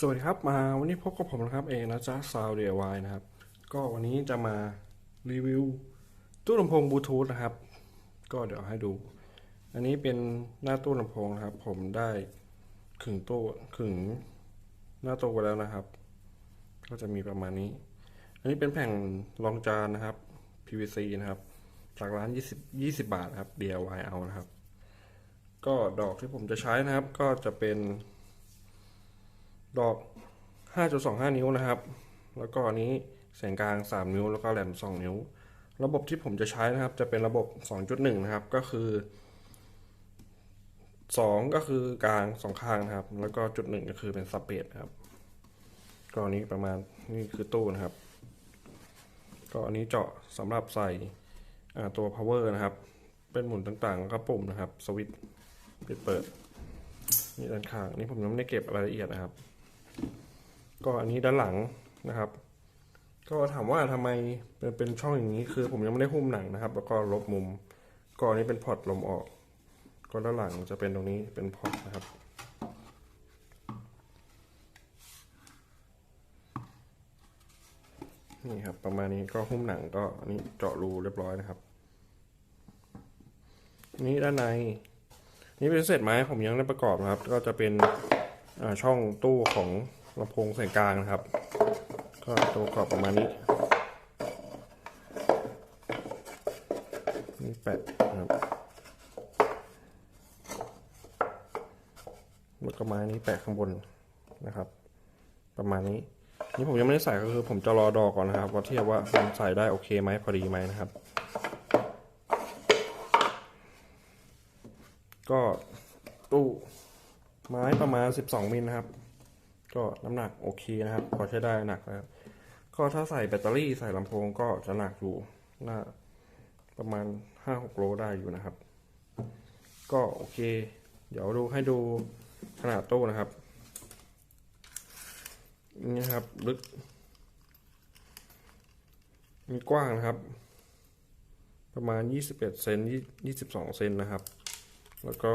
สวัสดีครับมาวันนี้พบกับผมนะครับเองนะจ๊ะซาวเดียวายนะครับ ก็วันนี้จะมารีวิวตู้ลำโพงบลูทูธนะครับ ก็เดี๋ยวให้ดู อันนี้เป็นหน้าตู้ลำโพงนะครับ ผมได้ขึงตู้ขึงหน้าตู้ไว้แล้วนะครับ ก็จะมีประมาณนี้ อันนี้เป็นแผ่นรองจานนะครับ PVC นะครับ จากร้าน 20 20 บาทครับ DIY เอานะครับ ก็ดอกที่ผมจะใช้นะครับ ก็จะเป็น ดอก 5.25 นิ้วนะครับ แล้วก็อันนี้แสงกลาง 3 นิ้ว แล้วก็แหลม 2 นิ้ว ระบบที่ผมจะใช้นะครับ จะเป็นระบบ 2.1 นะครับ ก็คือ 2 ก็คือกลาง 2 ข้างนะครับ แล้วก็จุดหนึ่งก็คือเป็นซับเบสครับ ก็อันนี้ประมาณนี่คือตู้นะครับ ก็อันนี้เจาะสำหรับใส่ตัว power นะครับ เป็นหมุนต่างๆแล้วก็ปุ่มนะครับ สวิตช์ปิดเปิดนี่ด้านข้างนนี้ผมยังไม่ได้เก็บรายละเอียดนะครับ ก็อันนี้ด้านหลังนะครับ ก็ถามว่าทำไมเป็นเป็นช่องอย่างนี้คือ ผมยังไม่ได้หุ้มหนังนะครับ แล้วก็ลบมุมก็อันนี้เป็นพอร์ตลมออก ก็ด้านหลังจะเป็นตรงนี้เป็นพอร์ตนะครับนี่ครับประมาณนี้ก็หุ้มหนังก็อันนี้เจาะรูเรียบร้อยนะครับ นี่ด้านใน นี่เป็นเศษไม้ผมยังไม่ได้ประกอบนะครับ ก็จะเป็นช่องตู้ของ ลำโพงแสงกลางนะครับ ก็ตัวประกอบประมาณนี้นี่แปะนะครับแล้วก็ไม้นี้แปะข้างบนนะครับ ประมาณนี้ นี่ผมยังไม่ได้ใส่ก็คือผมจะรอดอกก่อนนะครับว่าเทียบว่ามันใส่ได้โอเคไหมพอดีไหมนะครับ ก็ตู้ไม้ประมาณ 12 มิลนะครับ ก็น้ำหนักโอเคนะครับ พอใช้ได้หนักนะครับก็ถ้าใส่แบตเตอรี่ใส่ลำโพงก็จะหนักอยู่น่าประมาณ5-6โลได้อยู่นะครับ ก็โอเค เดี๋ยวดูให้ดูขนาดตู้นะครับนี่ครับลึกมีกว้างนะครับ ประมาณ 21 เซน22 เซนนะครับ แล้วก็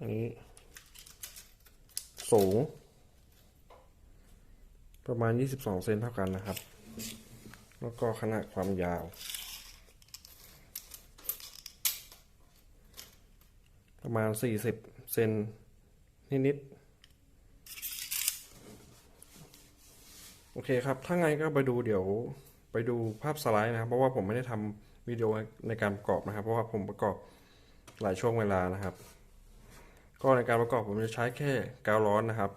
อันนี้ สูง ประมาณ 22 เซนเท่ากันนะครับ แล้วก็ขนาดความยาวประมาณ 40 เซนนิดๆ โอเคครับ ถ้าไงก็ไปดูเดี๋ยวไปดูภาพสไลด์นะครับ เพราะว่าผมไม่ได้ทำวิดีโอในการประกอบนะครับ เพราะว่าผมประกอบหลายช่วงเวลานะครับ ก็ในการประกอบผมจะใช้แค่กาวร้อนนะครับ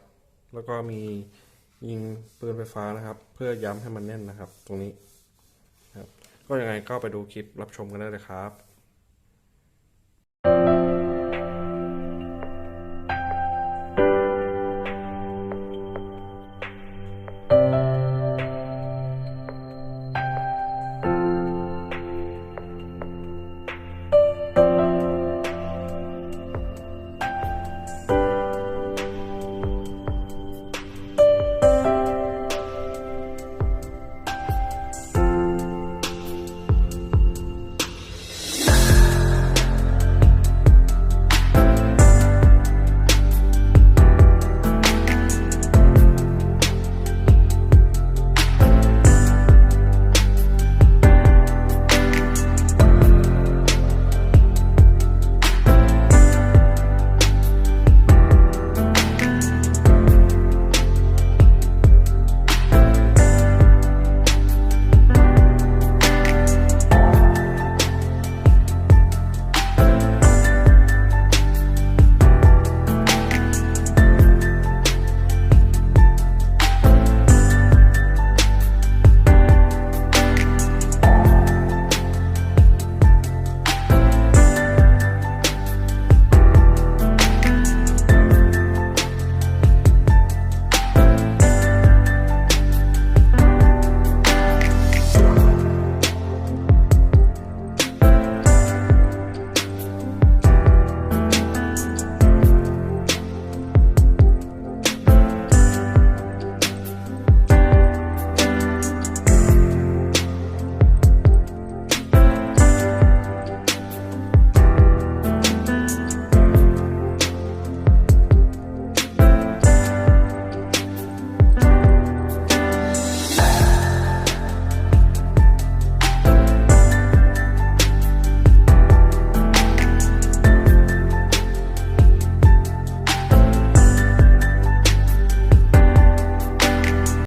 แล้วก็มียิงปืนไฟฟ้านะครับ เพื่อย้ำให้มันแน่นนะครับ ตรงนี้ครับก็ยังไงก็ไปดูคลิปรับชมกันได้เลยครับ